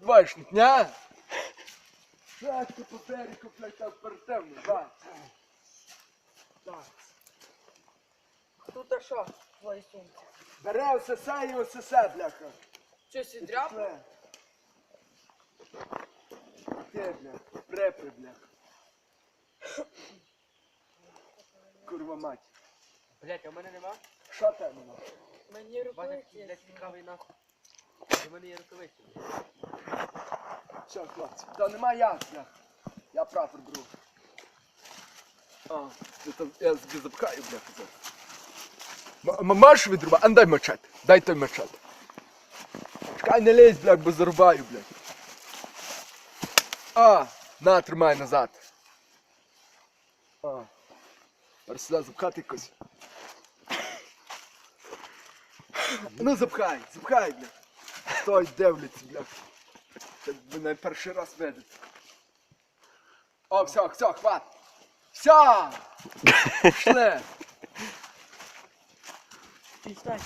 Бачник, ня? Так, ти по берегу, блядь, там перетемно, так. Так. Тут а що? Твої сумки. Бере осесе і осесе, бляха. Щось І відряп? Ти, бля, препри, бляха. Курва мать. Блять, а в мене нема? Що там нема? Мені рукавиці. блять, цікавий нахуй. У мене є рукавиці. Все, хлопці. Та нема як, бляха. Я прапор беру. А, це там, я собі запхаю, бляха. це. М- м- Можеш? А ну дай мачете. Дай той мачете. Чекай, не лезь, блядь, бо зарубаю, блядь. А, на, тримай назад. А. Тепер сюди запхати якось. Ну запхай, запхай, блядь. Стой, дивляться, блядь. Це мене перший раз видить. О, все, все, хват. Все! Пішли. Знаєш,